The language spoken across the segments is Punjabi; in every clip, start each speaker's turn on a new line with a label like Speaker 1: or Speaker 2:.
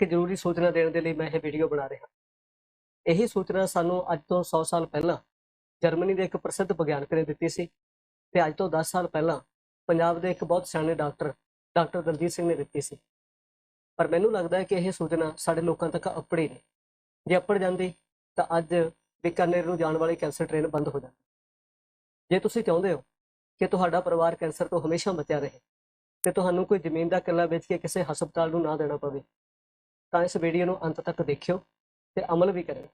Speaker 1: ਇੱਕ ਜ਼ਰੂਰੀ ਸੂਚਨਾ ਦੇਣ ਦੇ ਲਈ ਮੈਂ ਇਹ ਵੀਡੀਓ ਬਣਾ ਰਿਹਾ। ਇਹੀ ਸੂਚਨਾ ਸਾਨੂੰ ਅੱਜ ਤੋਂ 100 ਸਾਲ ਪਹਿਲਾਂ ਜਰਮਨੀ ਦੇ ਇੱਕ ਪ੍ਰਸਿੱਧ ਵਿਗਿਆਨਕ ਨੇ ਦਿੱਤੀ ਸੀ ਤੇ ਅੱਜ ਤੋਂ 10 ਸਾਲ ਪਹਿਲਾਂ ਪੰਜਾਬ ਦੇ ਇੱਕ ਬਹੁਤ ਸਿਆਣੇ ਡਾਕਟਰ ਡਾਕਟਰ ਦਲਜੀਤ ਸਿੰਘ ਨੇ ਦਿੱਤੀ ਸੀ। ਪਰ ਮੈਨੂੰ ਲੱਗਦਾ ਹੈ ਕਿ ਇਹ ਸੂਚਨਾ ਸਾਡੇ ਲੋਕਾਂ ਤੱਕ ਅਪੜੀ ਨਹੀਂ। ਜੇ ਅਪੜ ਜਾਂਦੀ ਤਾਂ ਅੱਜ ਬੀਕਾਨੇਰ ਨੂੰ ਜਾਣ ਵਾਲੀ ਕੈਂਸਰ ਟ੍ਰੇਨ ਬੰਦ ਹੋ ਜਾਂਦੀ। ਜੇ ਤੁਸੀਂ ਚਾਹੁੰਦੇ ਹੋ ਕਿ ਤੁਹਾਡਾ ਪਰਿਵਾਰ ਕੈਂਸਰ ਤੋਂ ਹਮੇਸ਼ਾ ਬਚਿਆ ਰਹੇ ਤੇ ਤੁਹਾਨੂੰ ਕੋਈ ਜ਼ਮੀਨ ਦਾ ਕਿੱਲਾ ਵੇਚ ਕੇ ਕਿਸੇ ਹਸਪਤਾਲ ਨੂੰ ਨਾ ਦੇਣਾ ਪਵੇ ਤਾਂ ਇਸ ਵੀਡੀਓ ਨੂੰ ਅੰਤ ਤੱਕ ਦੇਖਿਓ ਤੇ ਅਮਲ ਵੀ ਕਰਿਓ।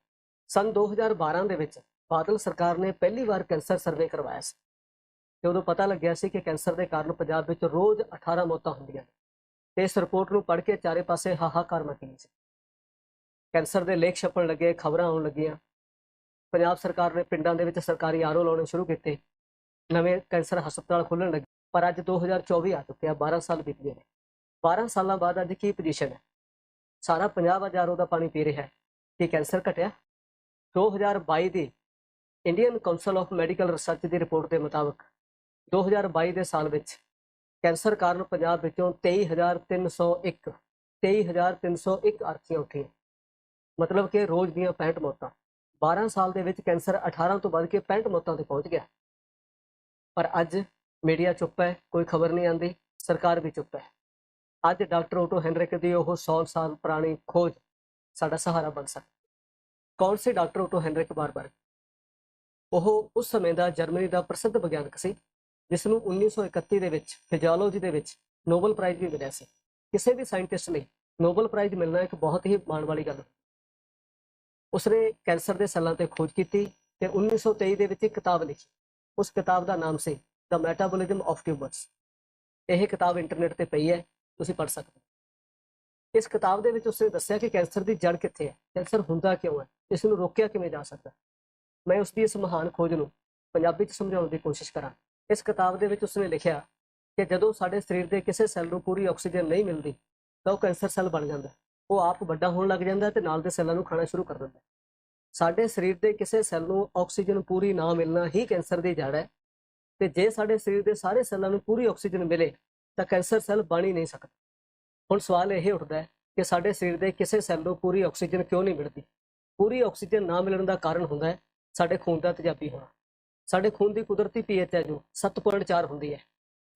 Speaker 1: ਸਨ 2012 ਦੇ ਵਿੱਚ ਬਾਦਲ ਸਰਕਾਰ ਨੇ ਪਹਿਲੀ ਵਾਰ ਕੈਂਸਰ ਸਰਵੇ ਕਰਵਾਇਆ ਸੀ। ਤੇ ਉਦੋਂ ਪਤਾ ਲੱਗਿਆ ਸੀ ਕਿ ਕੈਂਸਰ ਦੇ ਕਾਰਨ ਪੰਜਾਬ ਵਿੱਚ ਰੋਜ਼ 18 ਮੌਤਾਂ ਹੁੰਦੀਆਂ ਨੇ। ਤੇ ਇਸ ਰਿਪੋਰਟ ਨੂੰ ਪੜ੍ਹ ਕੇ ਚਾਰੇ ਪਾਸੇ ਹਾਹਾਕਾਰ ਮਚੀ ਸੀ। ਕੈਂਸਰ ਦੇ ਲੇਖ ਛਪਣ ਲੱਗੇ, ਖਬਰਾਂ ਆਉਣ ਲੱਗੀਆਂ। ਪੰਜਾਬ ਸਰਕਾਰ ਨੇ ਪਿੰਡਾਂ ਦੇ ਵਿੱਚ ਸਰਕਾਰੀ ਆਰਓ ਲਾਉਣੇ ਸ਼ੁਰੂ ਕੀਤੇ। ਨਵੇਂ ਕੈਂਸਰ ਹਸਪਤਾਲ ਖੋਲ੍ਹਣ ਲੱਗੇ। ਪਰ ਅੱਜ 2024 ਆ ਚੁੱਕਿਆ 12 ਸਾਲ ਬੀਤ ਗਏ ਨੇ। 12 ਸਾਲਾਂ ਬਾਅਦ ਅੱਜ ਕੀ ਪੋਜੀਸ਼ਨ ਹੈ? ਸਾਰਾ ਪੰਜਾਬ ਹਜ਼ਾਰੋਂ ਦਾ ਪਾਣੀ ਪੀ ਰਿਹਾ ਹੈ। ਕੀ ਕੈਂਸਰ ਘਟਿਆ। 2022 ਦੀ Indian council of medical research the report ਦੇ ਮੁਤਾਬਕ 2022 ਦੇ ਸਾਲ ਵਿੱਚ ਕੈਂਸਰ ਕਾਰਨ ਪੰਜਾਬ ਵਿੱਚੋਂ 23301 23301 ਅਰਥੀਆਂ ਉੱਠੀਆਂ। ਮਤਲਬ ਕਿ ਰੋਜ਼ ਦੀਆਂ 65 ਮੌਤਾਂ। 12 ਸਾਲ ਦੇ ਵਿੱਚ ਕੈਂਸਰ 18 ਤੋਂ ਵੱਧ ਕੇ 65 ਮੌਤਾਂ ਤੇ ਪਹੁੰਚ ਗਿਆ। ਪਰ ਅੱਜ ਮੀਡੀਆ ਚੁੱਪ ਹੈ, ਕੋਈ ਖਬਰ ਨਹੀਂ ਆਂਦੀ ਸਰਕਾਰ ਵੀ ਚੁੱਪ ਹੈ। ਅੱਜ ਡਾਕਟਰ ਓਟੋ ਹੈਨਰਿਕ ਦੀ ਉਹ 100 ਸਾਲ ਪੁਰਾਣੀ ਖੋਜ ਸਾਡਾ ਸਹਾਰਾ ਬਣ ਸਕਦੀ ਕੌਣ ਸੀ ਡਾਕਟਰ ਓਟੋ ਹੈਨਰਿਕ ਬਾਰਬਰ? ਉਹ ਉਸ ਸਮੇਂ ਦਾ ਜਰਮਨੀ ਦਾ ਪ੍ਰਸਿੱਧ ਵਿਗਿਆਨਕ ਸੀ ਜਿਸ ਨੂੰ 1931 ਦੇ ਵਿੱਚ ਫਿਜ਼ੀਓਲੋਜੀ ਦੇ ਵਿੱਚ ਨੋਬਲ ਪ੍ਰਾਈਜ਼ ਵੀ ਮਿਲਿਆ ਸੀ। ਕਿਸੇ ਵੀ ਸਾਇੰਟਿਸਟ ਲਈ ਨੋਬਲ ਪ੍ਰਾਈਜ਼ ਮਿਲਣਾ ਇੱਕ ਬਹੁਤ ਹੀ ਮਾਣ ਵਾਲੀ ਗੱਲ ਉਸਨੇ ਕੈਂਸਰ ਦੇ ਸੈੱਲਾਂ ਤੇ ਖੋਜ ਕੀਤੀ ਤੇ 1923 ਦੇ ਵਿੱਚ ਇੱਕ ਕਿਤਾਬ ਲਿਖੀ। ਉਸ ਕਿਤਾਬ ਦਾ ਨਾਮ ਸੀ ਦ ਮੈਟਾਬੋਲਿਜ਼ਮ ਆਫ ਟਿਊਮਰਸ ਇਹ ਕਿਤਾਬ ਇੰਟਰਨੈਟ ਤੇ ਪਈ ਹੈ। ਤੁਸੀਂ ਪੜ੍ਹ ਸਕਦੇ ਹੋ। ਇਸ ਕਿਤਾਬ ਦੇ ਵਿੱਚ ਉਸਨੇ ਦੱਸਿਆ ਕਿ ਕੈਂਸਰ ਦੀ ਜੜ ਕਿੱਥੇ ਹੈ? ਕੈਂਸਰ ਹੁੰਦਾ ਕਿਉਂ ਹੈ? ਇਸ ਨੂੰ ਰੋਕਿਆ ਕਿਵੇਂ ਜਾ ਸਕਦਾ ਮੈਂ ਉਸ ਦੀ ਇਸ ਮਹਾਨ ਖੋਜ ਨੂੰ ਪੰਜਾਬੀ ਚ ਸਮਝਾਉਣ ਦੀ ਕੋਸ਼ਿਸ਼ ਕਰਾਂ ਇਸ ਕਿਤਾਬ ਦੇ ਵਿੱਚ ਉਸਨੇ ਲਿਖਿਆ ਕਿ ਜਦੋਂ ਸਾਡੇ ਸਰੀਰ ਦੇ ਕਿਸੇ ਸੈੱਲ ਨੂੰ ਪੂਰੀ ਆਕਸੀਜਨ ਨਹੀਂ ਮਿਲਦੀ, ਤਾਂ ਉਹ ਕੈਂਸਰ ਸੈੱਲ ਬਣ ਜਾਂਦਾ ਉਹ ਆਪ ਵੱਡਾ ਹੋਣ ਲੱਗ ਜਾਂਦਾ ਹੈ ਤੇ ਨਾਲ ਦੇ ਸੈੱਲਾਂ ਨੂੰ ਖਾਣਾ ਸ਼ੁਰੂ ਕਰ ਦਿੰਦਾ ਸਾਡੇ ਸਰੀਰ ਦੇ ਕਿਸੇ ਸੈੱਲ ਨੂੰ ਆਕਸੀਜਨ ਪੂਰੀ ਨਾ ਮਿਲਣਾ ਹੀ ਕੈਂਸਰ ਦੀ ਜੜ ਹੈ। ਤੇ ਜੇ ਸਾਡੇ ਸਰੀਰ ਦੇ ਸਾਰੇ ਸੈੱਲਾਂ ਨੂੰ ਪੂਰੀ ਆਕਸੀਜਨ ਮਿਲੇ ਤਾਂ ਕੈਂਸਰ ਸੈੱਲ ਬਣ ਹੀ ਨਹੀਂ ਸਕਦਾ। ਹੁਣ ਸਵਾਲ ਇਹ ਉੱਠਦਾ ਹੈ ਕਿ ਸਾਡੇ ਸਰੀਰ ਦੇ ਕਿਸੇ ਸੈੱਲ ਨੂੰ ਪੂਰੀ ਆਕਸੀਜਨ ਕਿਉਂ ਨਹੀਂ ਮਿਲਦੀ? ਪੂਰੀ ਆਕਸੀਜਨ ਨਾ ਮਿਲਣ ਦਾ ਕਾਰਨ ਹੁੰਦਾ ਹੈ ਸਾਡੇ ਖੂਨ ਦਾ ਤੇਜ਼ਾਬੀ ਹੋਣਾ। ਸਾਡੇ ਖੂਨ ਦੀ ਕੁਦਰਤੀ ਪੀਐਚ ਹੈ ਜੋ 7.4 ਹੁੰਦੀ ਹੈ।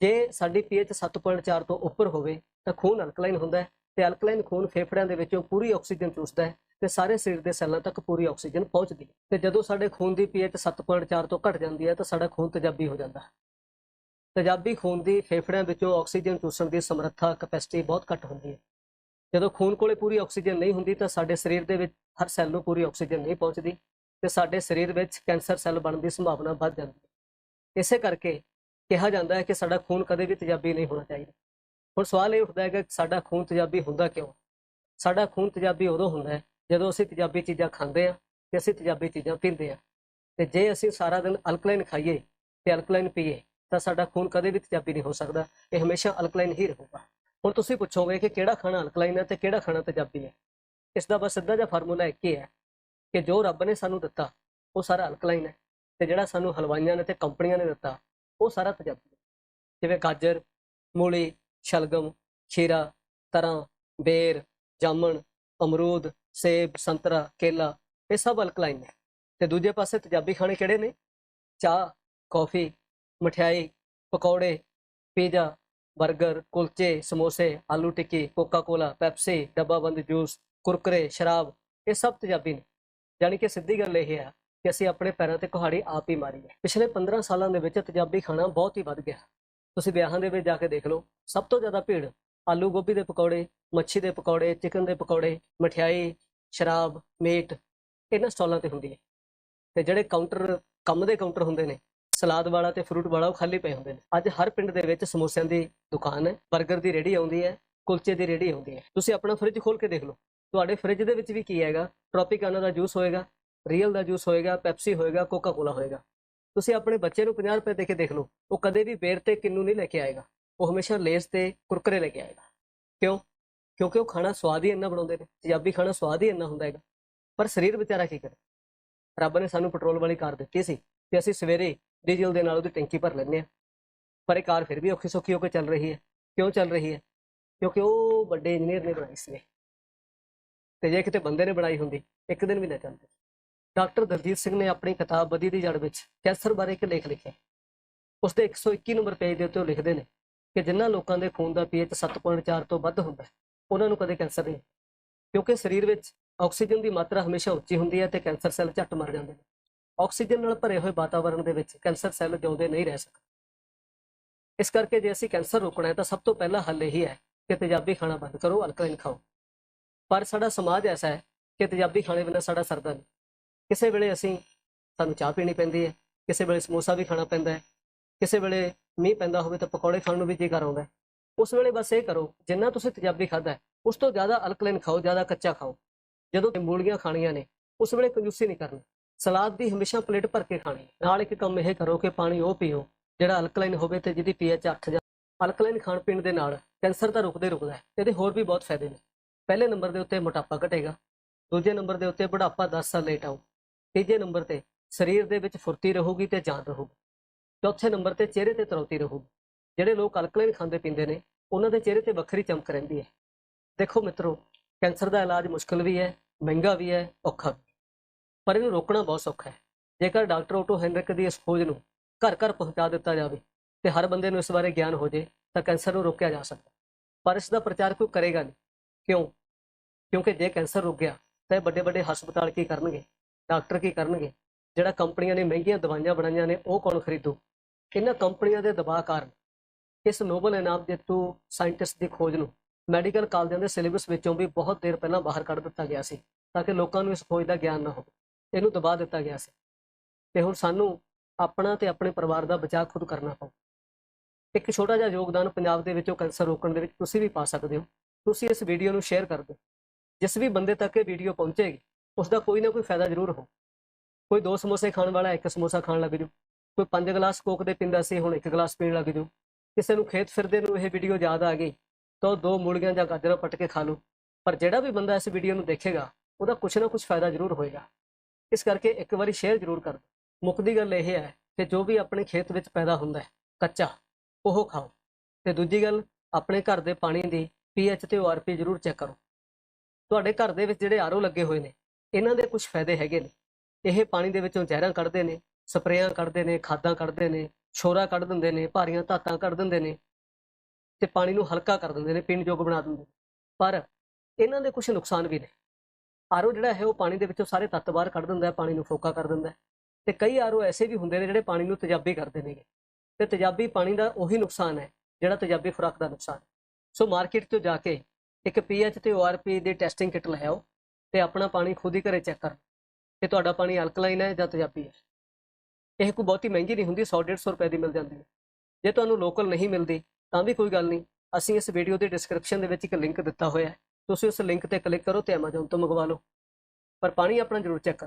Speaker 1: ਜੇ ਸਾਡੀ ਪੀਐਚ 7.4 ਤੋਂ ਉੱਪਰ ਹੋਵੇ ਤਾਂ ਖੂਨ ਅਲਕਲਾਈਨ ਹੁੰਦਾ ਹੈ ਤੇ ਅਲਕਲਾਈਨ ਖੂਨ ਫੇਫੜਿਆਂ ਦੇ ਵਿੱਚੋਂ ਪੂਰੀ ਆਕਸੀਜਨ ਚੂਸਦਾ ਹੈ ਤੇ ਸਾਰੇ ਸਰੀਰ ਦੇ ਸੈੱਲਾਂ ਤੱਕ ਪੂਰੀ ਆਕਸੀਜਨ ਪਹੁੰਚਦੀ ਹੈ। ਤੇ ਜਦੋਂ ਸਾਡੇ ਖੂਨ ਦੀ ਪੀਐਚ 7.4 ਤੋਂ ਘਟ ਜਾਂਦੀ ਹੈ ਤਾਂ ਸਾਡਾ ਖੂਨ ਤੇਜ਼ਾਬੀ ਹੋ ਜਾਂਦਾ ਹੈ। ਤੇਜ਼ਾਬੀ ਖੂਨ ਦੀ ਫੇਫੜਿਆਂ ਵਿੱਚੋਂ ਆਕਸੀਜਨ ਚੂਸਣ ਦੀ ਸਮਰੱਥਾ ਕਪੈਸਿਟੀ ਬਹੁਤ ਘੱਟ ਹੁੰਦੀ ਹੈ। ਜਦੋਂ ਖੂਨ ਕੋਲੇ ਪੂਰੀ ਆਕਸੀਜਨ ਨਹੀਂ ਹੁੰਦੀ ਤਾਂ ਸਾਡੇ ਸਰੀਰ ਦੇ ਵਿੱਚ ਹਰ ਸੈੱਲ ਨੂੰ ਪੂਰੀ ਆਕਸੀਜਨ ਨਹੀਂ ਪਹੁੰਚਦੀ ਤੇ ਸਾਡੇ ਸਰੀਰ ਵਿੱਚ ਕੈਂਸਰ ਸੈੱਲ ਬਣਨ ਦੀ ਸੰਭਾਵਨਾ ਵੱਧ ਜਾਂਦੀ ਹੈ। ਇਸੇ ਕਰਕੇ ਕਿਹਾ ਜਾਂਦਾ ਹੈ ਕਿ ਸਾਡਾ ਖੂਨ ਕਦੇ ਵੀ ਤੇਜ਼ਾਬੀ ਨਹੀਂ ਹੋਣਾ ਚਾਹੀਦਾ। ਹੁਣ ਸਵਾਲ ਇਹ ਉੱਠਦਾ ਹੈ ਕਿ ਸਾਡਾ ਖੂਨ ਤੇਜ਼ਾਬੀ ਹੁੰਦਾ ਕਿਉਂ? ਸਾਡਾ ਖੂਨ ਤੇਜ਼ਾਬੀ ਉਦੋਂ ਹੁੰਦਾ ਹੈ ਜਦੋਂ ਅਸੀਂ ਤੇਜ਼ਾਬੀ ਚੀਜ਼ਾਂ ਖਾਂਦੇ ਆ ਤੇ ਅਸੀਂ ਤੇਜ਼ਾਬੀ ਚੀਜ਼ਾਂ ਪੀਂਦੇ ਆ ਤੇ ਜੇ ਅਸੀਂ ਸਾਰਾ ਦਿਨ ਅਲਕਲਾਈਨ ਖਾਈਏ ਤੇ ਅਲਕਲਾਈਨ ਪੀਏ ਤਾਂ ਸਾਡਾ ਖੂਨ ਕਦੇ ਵੀ ਤੇਜ਼ਾਬੀ ਨਹੀਂ ਹੋ ਸਕਦਾ। ਇਹ ਹਮੇਸ਼ਾ ਅਲਕਲਾਈਨ ਹੀ ਰਹੂਗਾ। ਹੁਣ ਤੁਸੀਂ ਪੁੱਛੋਗੇ ਕਿ ਕਿਹੜਾ ਖਾਣਾ ਅਲਕਲਾਈਨ ਹੈ ਤੇ ਕਿਹੜਾ ਖਾਣਾ ਤੇਜ਼ਾਬੀ ਹੈ? ਇਸ ਦਾ ਬਸ ਸਿੱਧਾ ਜਿਹਾ ਫਾਰਮੂਲਾ ਇੱਕ ਹੀ ਹੈ ਕਿ ਜੋ ਰੱਬ ਨੇ ਸਾਨੂੰ ਦਿੱਤਾ, ਉਹ ਸਾਰਾ ਅਲਕਲਾਈਨ ਹੈ ਤੇ ਜਿਹੜਾ ਸਾਨੂੰ ਹਲਵਾਈਆਂ ਨੇ ਤੇ ਕੰਪਨੀਆਂ ਨੇ ਦਿੱਤਾ, ਉਹ ਸਾਰਾ ਤੇਜ਼ਾਬੀ ਹੈ। ਜਿਵੇਂ ਗਾਜਰ, ਮੂਲੀ, ਸ਼ਲਗਮ, ਖੀਰਾ, ਤਰਾਂ, ਬੇਰ, ਜਾਮਣ, ਅਮਰੂਦ, ਸੇਬ, ਸੰਤਰਾ, ਕੇਲਾ, ਇਹ ਸਭ ਅਲਕਲਾਈਨ ਹੈ ਤੇ ਦੂਜੇ ਪਾਸੇ ਤੇਜ਼ਾਬੀ ਖਾਣੇ ਕਿਹੜੇ ਨੇ? ਚਾਹ, ਕੌਫੀ ਮਠਿਆਈ, ਪਕੌੜੇ, ਪੀਜ਼ਾ 버ਗਰ ਕੁਲਚੇ, ਸਮੋਸੇ, ਆਲੂ ਟਿੱਕੀ ਕੋਕਾ ਕੋਲਾ ਪੈਪਸੀ, ਡੱਬਾਬੰਦ ਜੂਸ, ਕੁਰਕਰੇ, ਸ਼ਰਾਬ, ਇਹ ਸਭ ਤੇਜ਼ਾਬੀ ਨੇ। ਯਾਨੀ ਕਿ ਸਿੱਧੀ ਗੱਲ ਇਹ ਹੈ ਕਿ ਅਸੀਂ ਆਪਣੇ ਪੈਰਾਂ ਤੇ ਕੁਹਾੜੀ ਆਪ ਹੀ ਮਾਰੀ ਹੈ। ਪਿਛਲੇ 15 ਸਾਲਾਂ ਦੇ ਵਿੱਚ ਤੇਜ਼ਾਬੀ ਖਾਣਾ ਬਹੁਤ ਹੀ ਵੱਧ ਗਿਆ ਤੁਸੀਂ ਵਿਆਹਾਂ ਦੇ ਵਿੱਚ ਜਾ ਕੇ ਦੇਖ ਲਓ, ਸਭ ਤੋਂ ਜ਼ਿਆਦਾ ਭੀੜ ਆਲੂ ਗੋਭੀ ਦੇ ਪਕੌੜੇ, ਮੱਛੀ ਦੇ ਪਕੌੜੇ, ਚਿਕਨ ਦੇ ਪਕੌੜੇ, ਮਠਿਆਈ, ਸ਼ਰਾਬ, ਮੀਟ, ਇਹਨਾਂ ਸਟਾਲਾਂ ਤੇ ਹੁੰਦੀ ਹੈ। ਤੇ ਜਿਹੜੇ ਕਾਊਂਟਰ, ਕੰਮ ਦੇ ਕਾਊਂਟਰ ਹੁੰਦੇ ਨੇ ਸਲਾਦ ਵਾਲਾ ਤੇ ਫਰੂਟ ਵਾਲਾ ਉਹ ਖਾਲੀ ਪਏ ਹੁੰਦੇ ਨੇ। ਅੱਜ ਹਰ ਪਿੰਡ ਦੇ ਵਿੱਚ ਸਮੋਸਿਆਂ ਦੀ ਦੁਕਾਨ ਹੈ 버ਗਰ ਦੀ ਰੇਹੜੀ ਆਉਂਦੀ ਹੈ, ਕੁਲਚੇ ਦੀ ਰੇਹੜੀ ਆਉਂਦੀ ਹੈ। ਤੁਸੀਂ ਆਪਣਾ ਫ੍ਰਿਜ ਖੋਲ ਕੇ ਦੇਖ ਲਓ। ਤੁਹਾਡੇ ਫ੍ਰਿਜ ਦੇ ਵਿੱਚ ਵੀ ਕੀ ਹੈਗਾ? ਟ੍ਰੋਪਿਕਾਨਾ ਦਾ ਜੂਸ ਹੋਏਗਾ ਰੀਅਲ ਦਾ ਜੂਸ ਹੋਏਗਾ ਪੈਪਸੀ ਹੋਏਗਾ ਕੋਕਾ ਕੋਲਾ ਹੋਏਗਾ। ਤੁਸੀਂ ਆਪਣੇ ਬੱਚੇ ਨੂੰ 50 ਰੁਪਏ ਦੇ ਕੇ ਦੇਖ ਲਓ। ਉਹ ਕਦੇ ਵੀ ਬੇਰ ਤੇ ਕਿੰਨੂ ਨਹੀਂ ਲੈ ਕੇ ਆਏਗਾ। ਉਹ ਹਮੇਸ਼ਾ ਲੇਸ ਤੇ ਕੁਰਕਰੇ ਲੈ ਕੇ ਆਏਗਾ। ਕਿਉਂ? ਕਿਉਂਕਿ ਉਹ ਖਾਣਾ ਸਵਾਦ ਹੀ ਇੰਨਾ ਬਣਾਉਂਦੇ ਨੇ। ਪੰਜਾਬੀ ਖਾਣਾ ਸਵਾਦ ਹੀ ਇੰਨਾ ਹੁੰਦਾ ਹੈਗਾ। ਪਰ ਸਰੀਰ ਵਿਚਾਰਾ ਕੀ ਕਰੇ? ਰੱਬ ਨੇ ਸਾਨੂੰ ਪੈਟਰੋਲ ਵਾਲੀ ਕਾਰ ਦਿੱਤੀ ਸੀ ਤੇ ਅਸੀਂ ਸਵੇਰੇ ਡੀਜ਼ਲ ਦੇ ਨਾਲ ਉਹਦੀ ਟੈਂਕੀ ਭਰ ਲੈਂਦੇ ਆ ਪਰ ਇਹ ਕਾਰ ਫਿਰ ਵੀ ਔਖੀ ਸੌਖੀ ਹੋ ਕੇ ਚੱਲ ਰਹੀ ਹੈ। ਕਿਉਂ ਚੱਲ ਰਹੀ ਹੈ? ਕਿਉਂਕਿ ਉਹ ਵੱਡੇ ਇੰਜੀਨੀਅਰ ਨੇ ਬਣਾਈ ਸੀ ਤੇ ਜੇ ਕਿਤੇ ਬੰਦੇ ਨੇ ਬਣਾਈ ਹੁੰਦੀ ਇੱਕ ਦਿਨ ਵੀ ਨਾ ਚੱਲਦੀ। ਡਾਕਟਰ ਦਲਜੀਤ ਸਿੰਘ ਨੇ ਆਪਣੀ ਕਿਤਾਬ ਬਦੀ ਦੀ ਜੜ ਵਿੱਚ ਕੈਂਸਰ ਬਾਰੇ ਇੱਕ ਲੇਖ ਲਿਖਿਆ। ਉਸ ਦੇ 121 ਨੰਬਰ ਪੇਜ ਦੇ ਉੱਤੇ ਉਹ ਲਿਖਦੇ ਨੇ ਕਿ ਜਿਨ੍ਹਾਂ ਲੋਕਾਂ ਦੇ ਖੂਨ ਦਾ ਪੀਐਚ 7.4 ਤੋਂ ਵੱਧ ਹੁੰਦਾ ਹੈ, ਉਹਨਾਂ ਨੂੰ ਕਦੇ ਕੈਂਸਰ ਨਹੀਂ ਕਿਉਂਕਿ ਸਰੀਰ ਵਿੱਚ ਆਕਸੀਜਨ ਦੀ ਮਾਤਰਾ ਹਮੇਸ਼ਾ ਉੱਚੀ ਹੁੰਦੀ ਹੈ ਤੇ ਕੈਂਸਰ ਸੈੱਲ ਝੱਟ ਮਰ ਜਾਂਦੇ ਨੇ। ਆਕਸੀਜਨ ਨਾਲ ਭਰੇ ਹੋਏ ਵਾਤਾਵਰਣ ਦੇ ਵਿੱਚ ਕੈਂਸਰ ਸੈੱਲ ਜਿਉਂਦੇ ਨਹੀਂ ਰਹਿ ਸਕਦੇ। ਇਸ ਕਰਕੇ ਜੇ ਅਸੀਂ ਕੈਂਸਰ ਰੋਕਣਾ ਹੈ ਤਾਂ ਸਭ ਤੋਂ ਪਹਿਲਾ ਹੱਲ ਇਹੀ ਹੈ ਕਿ ਤੇਜ਼ਾਬੀ ਖਾਣਾ ਬੰਦ ਕਰੋ ਅਲਕਲਾਈਨ ਖਾਓ। ਪਰ ਸਾਡਾ ਸਮਾਜ ਐਸਾ ਹੈ ਕਿ ਤੇਜ਼ਾਬੀ ਖਾਣੇ ਬਿਨਾਂ ਸਾਡਾ ਸਰਦਾ ਨਹੀਂ। ਕਿਸੇ ਵੇਲੇ ਅਸੀਂ ਸਾਨੂੰ ਚਾਹ ਪੀਣੀ ਪੈਂਦੀ ਹੈ, ਕਿਸੇ ਵੇਲੇ ਸਮੋਸਾ ਵੀ ਖਾਣਾ ਪੈਂਦਾ ਹੈ, ਕਿਸੇ ਵੇਲੇ ਮੀਂਹ ਪੈਂਦਾ ਹੋਵੇ ਤਾਂ ਪਕੌੜੇ ਖਾਣ ਨੂੰ ਵੀ ਜੀ ਕਰ ਆਉਂਦਾ ਉਸ ਵੇਲੇ ਬਸ ਇਹ ਕਰੋ, ਜਿੰਨਾ ਤੁਸੀਂ ਤੇਜ਼ਾਬੀ ਖਾਦਾ ਉਸ ਤੋਂ ਜ਼ਿਆਦਾ ਅਲਕਲਾਈਨ ਖਾਓ, ਜ਼ਿਆਦਾ ਕੱਚਾ ਖਾਓ। ਜਦੋਂ ਮੂਲੀਆਂ ਖਾਣੀਆਂ ਨੇ, ਉਸ ਵੇਲੇ ਕੰਜੂਸੀ ਨਹੀਂ ਕਰਨੀ। ਸਲਾਦ ਦੀ ਹਮੇਸ਼ਾ ਪਲੇਟ ਭਰ ਕੇ ਖਾਣੀ। ਨਾਲ ਇੱਕ ਕੰਮ ਇਹ ਕਰੋ ਕਿ ਪਾਣੀ ਉਹ ਪੀਓ, ਜਿਹੜਾ ਅਲਕਲਾਈਨ ਹੋਵੇ ਤੇ ਜਿਹਦੀ ਪੀਐਚ 8 ਜਾਂ ਅਲਕਲਾਈਨ ਖਾਣ ਪੀਣ ਦੇ ਨਾਲ ਕੈਂਸਰ ਤਾਂ ਰੁਕਦੇ ਰੁਕਦਾ ਹੈ ਇਹਦੇ ਹੋਰ ਵੀ ਬਹੁਤ ਫਾਇਦੇ ਨੇ। ਪਹਿਲੇ ਨੰਬਰ ਦੇ ਉੱਤੇ ਮੋਟਾਪਾ ਘਟੇਗਾ, ਦੂਜੇ ਨੰਬਰ ਦੇ ਉੱਤੇ ਬੁਢਾਪਾ 10 ਸਾਲ ਲੇਟ ਆਊ, ਤੀਜੇ ਨੰਬਰ ਤੇ ਸਰੀਰ ਦੇ ਵਿੱਚ ਫੁਰਤੀ ਰਹੂਗੀ ਤੇ ਜਾਨ ਰਹੂਗੀ, ਚੌਥੇ ਨੰਬਰ ਤੇ ਚਿਹਰੇ ਤੇ ਤਰੌਤੀ ਰਹੂਗੀ। ਜਿਹੜੇ ਲੋਕ ਅਲਕਲਾਈਨ ਖਾਂਦੇ ਪੀਂਦੇ ਨੇ, ਉਹਨਾਂ ਦੇ ਚਿਹਰੇ ਤੇ ਵੱਖਰੀ ਚਮਕ ਰਹਿੰਦੀ ਹੈ। ਦੇਖੋ ਮਿੱਤਰੋ, ਕੈਂਸਰ ਦਾ ਇਲਾਜ ਮੁਸ਼ਕਲ ਵੀ ਹੈ, ਮਹਿੰਗਾ ਵੀ ਹੈ, ਔਖਾ ਵੀ ਪਰ ਇਹਨੂੰ ਰੋਕਣਾ ਬਹੁਤ ਸੌਖਾ ਹੈ। ਜੇਕਰ ਡਾਕਟਰ ਓਟੋ ਹੈਨਰਿਕ ਦੀ ਇਸ ਖੋਜ ਨੂੰ ਘਰ ਘਰ ਪਹੁੰਚਾ ਦਿੱਤਾ ਜਾਵੇ ਤੇ ਹਰ ਬੰਦੇ ਨੂੰ ਇਸ ਬਾਰੇ ਗਿਆਨ ਹੋ ਜੇ, ਤਾਂ ਕੈਂਸਰ ਨੂੰ ਰੋਕਿਆ ਜਾ ਸਕਦਾ ਪਰ ਇਸ ਦਾ ਪ੍ਰਚਾਰ ਕੋਈ ਕਰੇਗਾ ਨਹੀਂ। ਕਿਉਂ? ਕਿਉਂਕਿ ਜੇ ਕੈਂਸਰ ਰੁਕ ਗਿਆ, ਤਾਂ ਇਹ ਵੱਡੇ ਵੱਡੇ ਹਸਪਤਾਲ ਕੀ ਕਰਨਗੇ? ਡਾਕਟਰ ਕੀ ਕਰਨਗੇ? ਜਿਹੜਾ ਕੰਪਨੀਆਂ ਨੇ ਮਹਿੰਗੀਆਂ ਦਵਾਈਆਂ ਬਣਾਈਆਂ ਨੇ, ਉਹ ਕੌਣ ਖਰੀਦੂ? ਇਹਨਾਂ ਕੰਪਨੀਆਂ ਦੇ ਦਬਾਅ ਕਾਰਨ ਇਸ ਨੋਬਲ ਇਨਾਮ ਜੇਤੂ ਸਾਇੰਟਿਸਟ ਦੀ ਖੋਜ ਨੂੰ ਮੈਡੀਕਲ ਕਾਲਜਾਂ ਦੇ ਸਿਲੇਬਸ ਵਿੱਚੋਂ ਵੀ ਬਹੁਤ ਦੇਰ ਪਹਿਲਾਂ ਬਾਹਰ ਕੱਢ ਦਿੱਤਾ ਗਿਆ ਸੀ, ਤਾਂ ਕਿ ਲੋਕਾਂ ਨੂੰ ਇਸ ਖੋਜ ਦਾ ਗਿਆਨ ਨਾ ਹੋਵੇ। ਇਹਨੂੰ ਦਬਾ ਦਿੱਤਾ ਗਿਆ ਸੀ। ਤੇ ਹੁਣ ਸਾਨੂੰ ਆਪਣਾ ਤੇ ਆਪਣੇ ਪਰਿਵਾਰ ਦਾ ਬਚਾਅ ਖੁਦ ਕਰਨਾ ਪਊ। ਇੱਕ ਛੋਟਾ ਜਿਹਾ ਯੋਗਦਾਨ ਪੰਜਾਬ ਦੇ ਵਿੱਚੋਂ ਕੈਂਸਰ ਰੋਕਣ ਦੇ ਵਿੱਚ ਤੁਸੀਂ ਵੀ ਪਾ ਸਕਦੇ ਹੋ। ਤੁਸੀਂ ਇਸ ਵੀਡੀਓ ਨੂੰ ਸ਼ੇਅਰ ਕਰ ਦਿਓ। ਜਿਸ ਵੀ ਬੰਦੇ ਤੱਕ ਇਹ ਵੀਡੀਓ ਪਹੁੰਚੇਗੀ ਉਸ ਦਾ ਕੋਈ ਨਾ ਕੋਈ ਫਾਇਦਾ ਜ਼ਰੂਰ ਹੋ ਕੋਈ ਦੋ ਸਮੋਸੇ ਖਾਣ ਵਾਲਾ ਇੱਕ ਸਮੋਸਾ ਖਾਣ ਲੱਗ ਜੂ ਕੋਈ ਪੰਜ ਗਲਾਸ ਕੋਕ ਦੇ ਪੀਂਦਾ ਸੀ, ਹੁਣ ਇੱਕ ਗਲਾਸ ਪੀਣ ਲੱਗ ਜੂ ਕਿਸੇ ਨੂੰ ਖੇਤ ਫਿਰਦੇ ਨੂੰ ਇਹ ਵੀਡੀਓ ਯਾਦ ਆ ਗਈ, ਤਾਂ ਉਹ ਦੋ ਮੂਲੀਆਂ ਜਾਂ ਗਾਜਰਾਂ ਪੱਟ ਕੇ ਖਾ ਲੂ ਪਰ ਜਿਹੜਾ ਵੀ ਬੰਦਾ ਇਸ ਵੀਡੀਓ ਨੂੰ ਦੇਖੇਗਾ, ਉਹਦਾ ਕੁਝ ਨਾ ਕੁਝ ਫਾਇਦਾ ਜ਼ਰੂਰ ਹੋਏਗਾ। ਇਸ ਕਰਕੇ ਇੱਕ ਵਾਰੀ ਸ਼ੇਅਰ ਜ਼ਰੂਰ ਕਰ। ਦਿਓ ਮੁੱਕਦੀ ਗੱਲ ਇਹ ਹੈ ਕਿ ਜੋ ਵੀ ਆਪਣੇ ਖੇਤ ਵਿੱਚ ਪੈਦਾ ਹੁੰਦਾ ਹੈ, ਕੱਚਾ, ਉਹ ਖਾਓ। ਤੇ ਦੂਜੀ ਗੱਲ, ਆਪਣੇ ਘਰ ਦੇ ਪਾਣੀ ਦੀ ਪੀਐਚ ਤੇ ਓਆਰਪੀ ਜ਼ਰੂਰ ਚੈੱਕ ਕਰੋ। ਤੁਹਾਡੇ ਘਰ ਦੇ ਵਿੱਚ ਜਿਹੜੇ ਆਰਓ ਲੱਗੇ ਹੋਏ ਨੇ, ਇਹਨਾਂ ਦੇ ਕੁਝ ਫਾਇਦੇ ਹੈਗੇ ਨੇ। ਇਹ ਪਾਣੀ ਦੇ ਵਿੱਚੋਂ ਜ਼ਹਿਰਾਂ ਕੱਢਦੇ ਨੇ, ਸਪਰੇਆਂ ਕੱਢਦੇ ਨੇ, ਖਾਦਾਂ ਕੱਢਦੇ ਨੇ ਸ਼ੋਰਾ ਕੱਢ ਦਿੰਦੇ ਨੇ, ਭਾਰੀਆਂ ਧਾਤਾਂ ਕੱਢ ਦਿੰਦੇ ਨੇ ਤੇ ਪਾਣੀ ਨੂੰ ਹਲਕਾ ਕਰ ਦਿੰਦੇ ਨੇ ਪੀਣ ਯੋਗ ਬਣਾ ਦਿੰਦੇ ਨੇ। ਪਰ ਇਹਨਾਂ ਦੇ ਕੁਝ ਨੁਕਸਾਨ ਵੀ ਨੇ। ਆਰਓ ਜਿਹੜਾ ਹੈ ਉਹ ਪਾਣੀ ਦੇ ਵਿੱਚੋਂ ਸਾਰੇ ਤੱਤ ਬਾਹਰ ਕੱਢ ਦਿੰਦਾ ਹੈ, ਪਾਣੀ ਨੂੰ ਫੋਕਾ ਕਰ ਦਿੰਦਾ ਹੈ। ਤੇ ਕਈ ਆਰਓ ਐਸੇ ਵੀ ਹੁੰਦੇ ਨੇ ਜਿਹੜੇ ਪਾਣੀ ਨੂੰ ਤੇਜ਼ਾਬੀ ਕਰਦੇ ਨੇਗੇ। ਤੇ ਤੇਜ਼ਾਬੀ ਪਾਣੀ ਦਾ ਉਹੀ ਨੁਕਸਾਨ ਹੈ, ਜਿਹੜਾ ਤੇਜ਼ਾਬੀ ਖੁਰਾਕ ਦਾ ਨੁਕਸਾਨ ਸੋ ਮਾਰਕੀਟ 'ਚੋਂ ਜਾ ਕੇ ਇੱਕ ਪੀਐਚ ਤੇ ਓਆਰਪੀ ਦੀ ਟੈਸਟਿੰਗ ਕਿਟ ਲੈ ਆਓ ਤੇ ਆਪਣਾ ਪਾਣੀ ਖੁਦ ਹੀ ਘਰੇ ਚੈੱਕ ਕਰ ਕਿ ਤੁਹਾਡਾ ਪਾਣੀ ਅਲਕਲਾਈਨ ਹੈ ਜਾਂ ਤੇਜ਼ਾਬੀ ਹੈ। ਇਹ ਕੋਈ ਬਹੁਤੀ ਮਹਿੰਗੀ ਨਹੀਂ ਹੁੰਦੀ 100 150 ਰੁਪਏ ਦੀ ਮਿਲ ਜਾਂਦੀ ਹੈ। ਜੇ ਤੁਹਾਨੂੰ ਲੋਕਲ ਨਹੀਂ ਮਿਲਦੀ ਤਾਂ ਵੀ ਕੋਈ ਗੱਲ ਨਹੀਂ, ਅਸੀਂ ਇਸ ਵੀਡੀਓ ਦੇ ਡਿਸਕ੍ਰਿਪਸ਼ਨ ਦੇ ਵਿੱਚ ਇੱਕ ਲਿੰਕ ਦਿੱਤਾ ਹੋਇਆ ਹੈ। ਤੁਸੀਂ ਉਸ ਲਿੰਕ ਤੇ ਕਲਿੱਕ ਕਰੋ ਤੇ Amazon ਤੋਂ ਮੰਗਵਾ ਲਓ। ਪਰ ਪਾਣੀ ਆਪਣਾ ਜ਼ਰੂਰ ਚੈੱਕ ਕਰੋ।